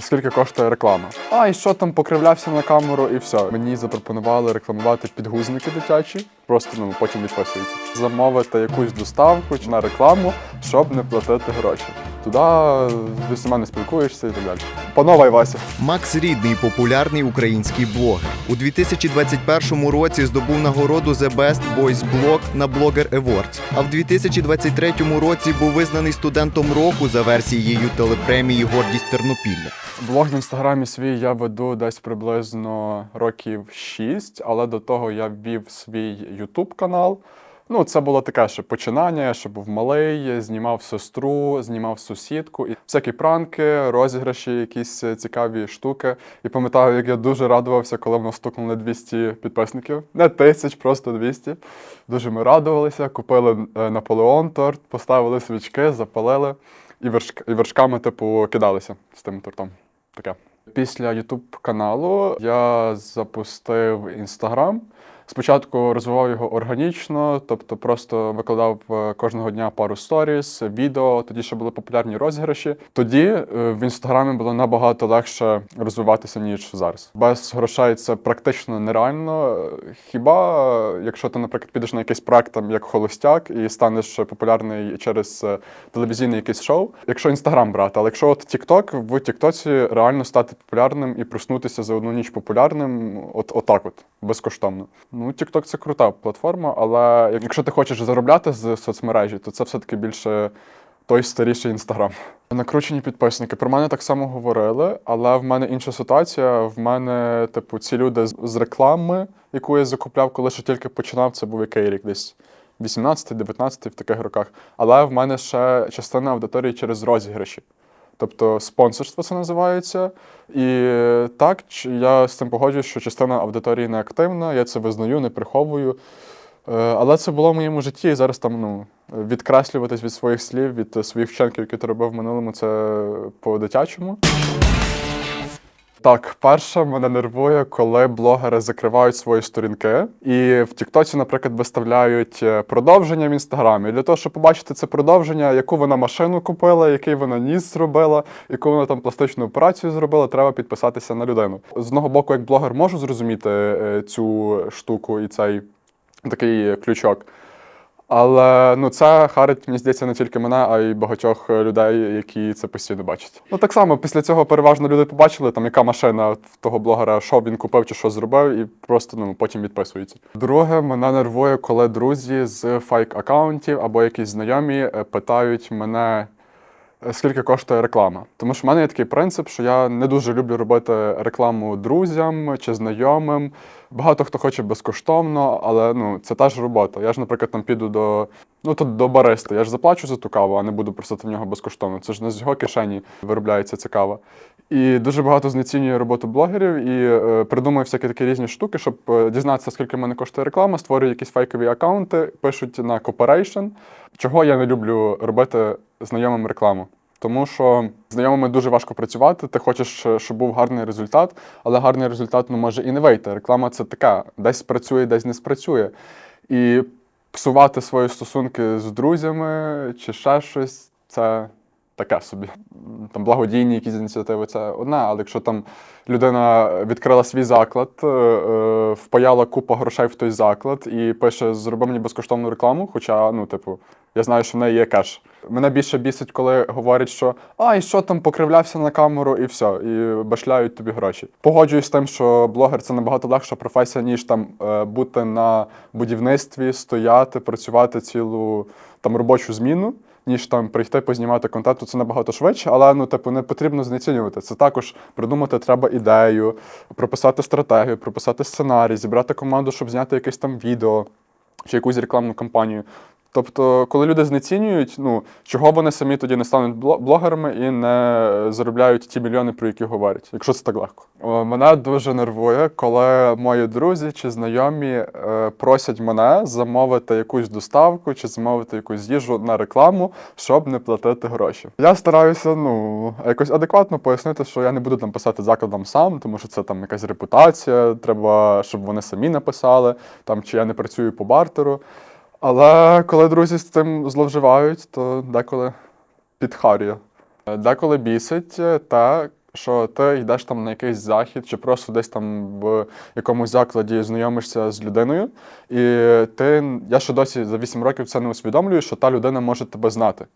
скільки коштує реклама. А і що там покривлявся на камеру, і все. Мені запропонували рекламувати підгузники дитячі. Просто ну потім відписуються. Замовити якусь доставку чи на рекламу, щоб не платити гроші. Туди ти з мене спілкуєшся і так далі. Пановай Вася. Макс Рідний популярний український блогер. У 2021 році здобув нагороду The Best Boys Blog на Blogger Awards, а в 2023 році був визнаний студентом року за версією телепремії Гордість Тернопілля. Блог в інстаграмі свій я веду десь приблизно років 6, але до того я ввів свій Ютуб канал. Ну, це було таке ще починання, ще був малий, знімав сестру, знімав сусідку, і всякі пранки, розіграші, якісь е, цікаві штуки. І пам'ятаю, як я дуже радувався, коли воно стукнули 200 підписників. Не тисяч, просто 200. Дуже ми радувалися, купили е, Наполеон торт, поставили свічки, запалили і, вершк... і вершками, типу, кидалися з тим тортом. Таке. Після YouTube каналу я запустив Інстаграм. Спочатку розвивав його органічно, тобто просто викладав е, кожного дня пару сторіс, відео. Тоді ще були популярні розіграші. Тоді е, в інстаграмі було набагато легше розвиватися ніж зараз. Без грошей це практично нереально. Хіба якщо ти, наприклад, підеш на якийсь проект там як холостяк і станеш популярний через е, телевізійне якесь шоу, якщо інстаграм брати, але якщо от TikTok, в Тіктоці реально стати популярним і проснутися за одну ніч популярним, от отак, от безкоштовно. Ну, TikTok це крута платформа, але якщо ти хочеш заробляти з соцмережі, то це все-таки більше той старіший інстаграм. Накручені підписники. Про мене так само говорили, але в мене інша ситуація. В мене, типу, ці люди з- реклами, яку я закупляв, коли ще тільки починав, це був який рік десь. 18-19 в таких роках. Але в мене ще частина аудиторії через розіграші. Тобто спонсорство це називається. І так, я з цим погоджуюсь, що частина аудиторії не активна, я це визнаю, не приховую. Е, Але це було в моєму житті, і зараз там ну, відкреслюватись від своїх слів, від е, своїх вчинків, які ти робив в минулому, це по-дитячому. Так, перше мене нервує, коли блогери закривають свої сторінки, і в Тіктоці, наприклад, виставляють е, продовження в інстаграмі. Для того, щоб побачити це продовження, яку вона машину купила, який вона ніс зробила, яку вона там пластичну операцію зробила, треба підписатися на людину. З одного боку, як блогер, можу зрозуміти е, цю штуку і цей такий ключок. Але ну це харить, мені здається, не тільки мене, а й багатьох е, людей, які це постійно бачать. Ну так само після цього переважно люди побачили, там яка машина того блогера, що він купив чи що зробив, і просто ну потім відписуються. Друге, мене нервує, коли друзі з фейк-аккаунтів або якісь знайомі е, питають мене. Е, Скільки коштує реклама? Тому що в мене є такий принцип, що я не дуже люблю робити рекламу друзям чи знайомим. Багато хто хоче безкоштовно, але ну це теж робота. Я ж, наприклад, там піду до ну тут до бариста. Я ж заплачу за ту каву, а не буду просити в нього безкоштовно. Це ж не з його кишені виробляється ця кава. І дуже багато знецінює роботу блогерів і е, придумує всякі такі різні штуки, щоб е, дізнатися, скільки в мене коштує реклама, створює якісь фейкові акаунти, пишуть на cooperation. Чого я не люблю робити знайомим рекламу. Тому що знайомими дуже важко працювати. Ти хочеш, е, щоб був гарний результат, але гарний результат ну, може і не вийти. Реклама це така, десь спрацює, десь не спрацює. І псувати свої стосунки з друзями чи ще щось це таке собі. Там благодійні якісь ініціативи це одне, але якщо там людина відкрила свій заклад, е, е, впаяла купу грошей в той заклад і пише: зроби мені безкоштовну рекламу, хоча, ну, типу, я знаю, що в неї є кеш. Мене більше бісить, коли говорять, що а, і що там покривлявся на камеру, і все, і башляють тобі гроші. Погоджуюсь з тим, що блогер це набагато легша професія, ніж там е, бути на будівництві, стояти, працювати цілу там робочу зміну. Ніж там прийти познімати контент, це набагато швидше, але ну, типу, не потрібно знецінювати. Це також придумати треба ідею, прописати стратегію, прописати сценарій, зібрати команду, щоб зняти якесь там відео чи якусь рекламну кампанію. Тобто, коли люди знецінюють, ну чого вони самі тоді не стануть бло- блогерами і не заробляють ті мільйони, про які говорять, якщо це так легко. Мене дуже нервує, коли мої друзі чи знайомі е, просять мене замовити якусь доставку чи замовити якусь їжу на рекламу, щоб не платити гроші. Я стараюся ну якось адекватно пояснити, що я не буду там писати закладам сам, тому що це там якась репутація. Треба, щоб вони самі написали, там чи я не працюю по бартеру. Але коли друзі з цим зловживають, то деколи підхарює. Деколи бісить е, те, що ти йдеш там на якийсь захід, чи просто десь там в якомусь закладі знайомишся з людиною, і ти, я ще досі за 8 років це не усвідомлюю, що та людина може тебе знати.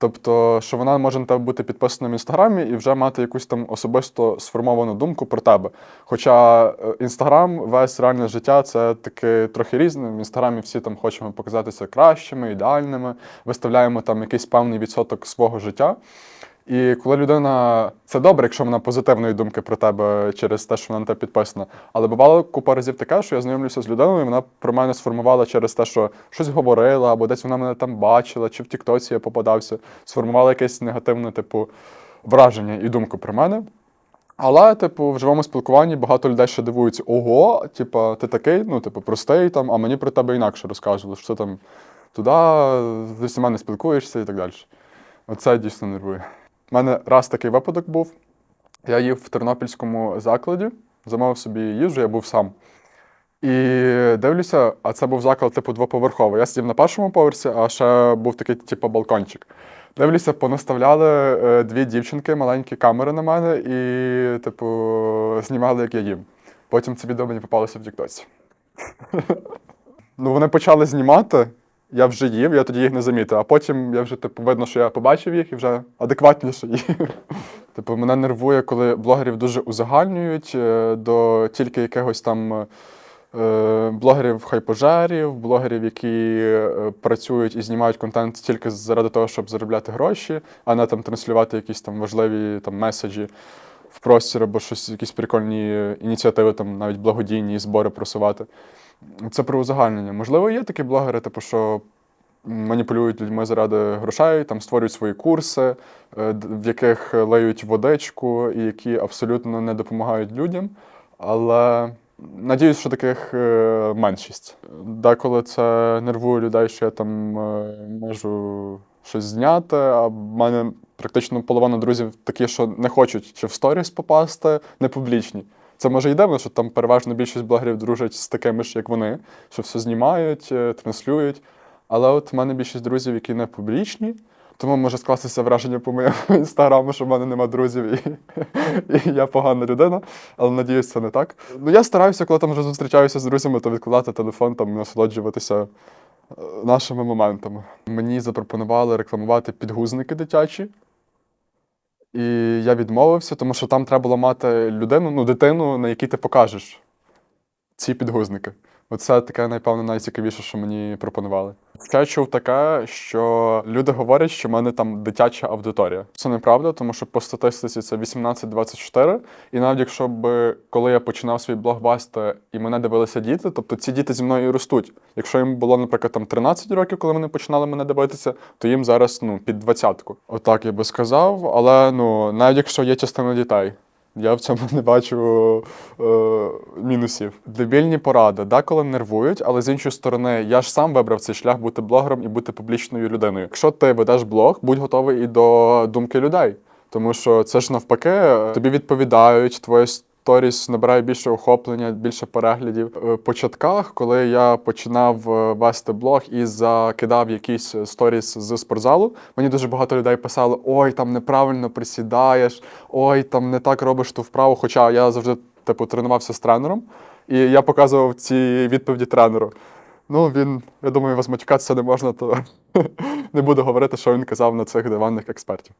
Тобто, що вона може на тебе бути підписана в інстаграмі і вже мати якусь там особисто сформовану думку про тебе. Хоча е, інстаграм, весь реальне життя це таки трохи різне. В інстаграмі всі там хочемо показатися кращими, ідеальними, виставляємо там якийсь певний відсоток свого життя. І коли людина, це добре, якщо вона позитивної думки про тебе через те, що вона на тебе підписана. Але бувало купа разів таке, що я знайомлюся з людиною, і вона про мене сформувала через те, що щось говорила, або десь вона мене там бачила, чи в Тіктоці я попадався, сформувала якесь негативне, типу, враження і думку про мене. Але, типу, в живому спілкуванні багато людей ще дивуються: ого, типу, ти такий, ну, типу, простий там, а мені про тебе інакше розказували, що ти там туди, з мене спілкуєшся і так далі. Оце дійсно нервує. У мене раз такий випадок був. Я їв в тернопільському закладі, замовив собі їжу, я був сам. І дивлюся, а це був заклад, типу, двоповерховий. Я сидів на першому поверсі, а ще був такий, типу, балкончик. Дивлюся, понаставляли е, дві дівчинки, маленькі камери на мене, і, типу, знімали, як я їм. Потім це відео мені попалося в Тіктоці. Ну, вони почали знімати, я вже їв, я тоді їх не замітив, а потім я вже, типу, видно, що я побачив їх і вже адекватніше їв. Типу, мене нервує, коли блогерів дуже узагальнюють е, до тільки якихось там е, блогерів хайпожерів, блогерів, які е, працюють і знімають контент тільки заради того, щоб заробляти гроші, а не там транслювати якісь там важливі там меседжі в простір або щось, якісь прикольні ініціативи, там навіть благодійні збори просувати. Це про узагальнення. Можливо, є такі блогери, типу, що маніпулюють людьми заради грошей, там створюють свої курси, е, в яких леють водичку і які абсолютно не допомагають людям. Але надіюсь, що таких е, меншість. Деколи це нервує людей, що я там е, можу щось зняти, а в мене практично половина друзів такі, що не хочуть чи в сторіс попасти, не публічні. Це може й дивно, що там переважно більшість блогерів дружать з такими ж, як вони, що все знімають, е, транслюють. Але от в мене більшість друзів, які не публічні, тому може скластися враження по моєму інстаграму, що в мене нема друзів і, і я погана людина, але надіюсь, це не так. Ну я стараюся, коли там вже зустрічаюся з друзями, то відкладати телефон там насолоджуватися е, нашими моментами. Мені запропонували рекламувати підгузники дитячі. І я відмовився, тому що там треба було мати людину, ну, дитину, на якій ти покажеш ці підгузники. Оце таке, напевно, найцікавіше, що мені пропонували. Я чув таке, що люди говорять, що в мене там дитяча аудиторія. Це неправда, тому що по статистиці це 18-24. І навіть якщо б коли я починав свій блог вести і мене дивилися діти, тобто ці діти зі мною і ростуть. Якщо їм було, наприклад, там 13 років, коли вони починали мене дивитися, то їм зараз ну, під двадцятку. Отак я би сказав. Але ну, навіть якщо є частина дітей. Я в цьому не бачу е, мінусів. Дебільні поради деколи нервують, але з іншої сторони, я ж сам вибрав цей шлях бути блогером і бути публічною людиною. Якщо ти ведеш блог, будь готовий і до думки людей. Тому що це ж навпаки, е, тобі відповідають, твоє сторіс набирає більше охоплення, більше переглядів. Е, В початках, коли я починав е, вести блог і закидав якісь сторіс з спортзалу, мені дуже багато людей писали: ой, там неправильно присідаєш, ой, там не так робиш ту вправу. Хоча я завжди типу тренувався з тренером, і я показував ці відповіді тренеру. Ну, він, я думаю, вас матюкатися не можна, то не буду говорити, що він казав на цих диванних експертів.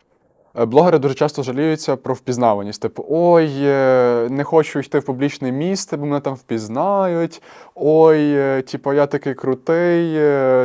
Е, Блогери дуже часто жаліються про впізнаваність. Типу, ой, е, не хочу йти в публічне місце, бо мене там впізнають. Ой, е, типу, я такий крутий,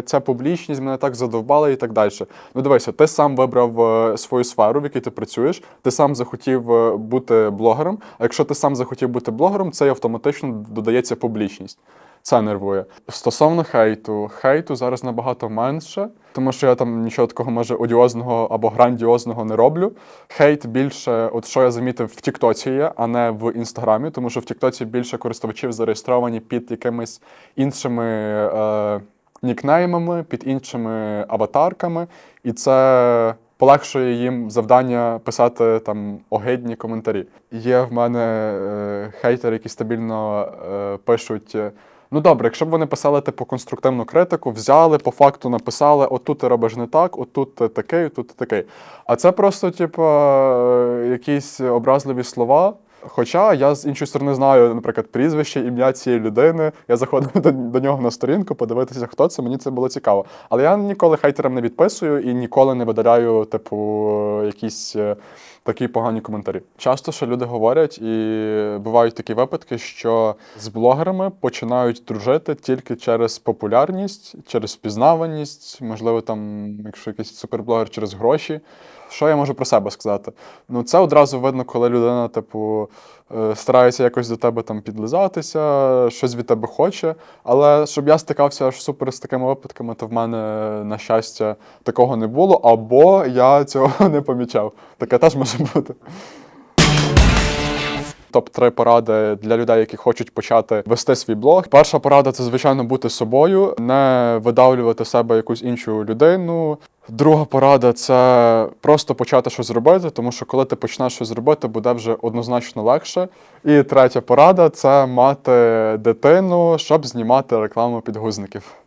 ця публічність мене так задовбала і так далі. Ну дивися, ти сам вибрав свою сферу, в якій ти працюєш, ти сам захотів бути блогером. А якщо ти сам захотів бути блогером, це автоматично додається публічність. Це нервує. Стосовно хейту, хейту зараз набагато менше, тому що я там нічого такого може одіозного або грандіозного не роблю. Хейт більше, от що я замітив, в Тіктоці є, а не в Інстаграмі, тому що в Тіктоці більше користувачів зареєстровані під якимись іншими е, нікнеймами, під іншими аватарками, і це. Полегшує їм завдання писати там огидні коментарі. Є в мене е, хейтери, які стабільно е, пишуть. Ну добре, якщо б вони писали типу конструктивну критику, взяли, по факту написали: отут ти робиш не так, отут ти такий, отут ти такий. А це просто, типу, е, якісь образливі слова. Хоча я з іншої сторони знаю, наприклад, прізвище, ім'я цієї людини. Я заходив до, до нього на сторінку, подивитися, хто це. Мені це було цікаво. Але я ніколи хейтерам не відписую і ніколи не видаляю, типу, якісь е, такі погані коментарі. Часто що люди говорять, і бувають такі випадки, що з блогерами починають дружити тільки через популярність, через впізнаваність, можливо, там, якщо якийсь суперблогер через гроші. Що я можу про себе сказати? Ну, це одразу видно, коли людина, типу, е, старається якось до тебе там підлизатися, щось від тебе хоче. Але щоб я стикався аж супер з такими випадками, то в мене, на щастя, такого не було, або я цього не помічав. Таке теж може бути. Топ-3 поради для людей, які хочуть почати вести свій блог. Перша порада це, звичайно, бути собою, не видавлювати себе якусь іншу людину. Друга порада це просто почати щось робити, тому що коли ти почнеш щось робити, буде вже однозначно легше. І третя порада це мати дитину, щоб знімати рекламу підгузників.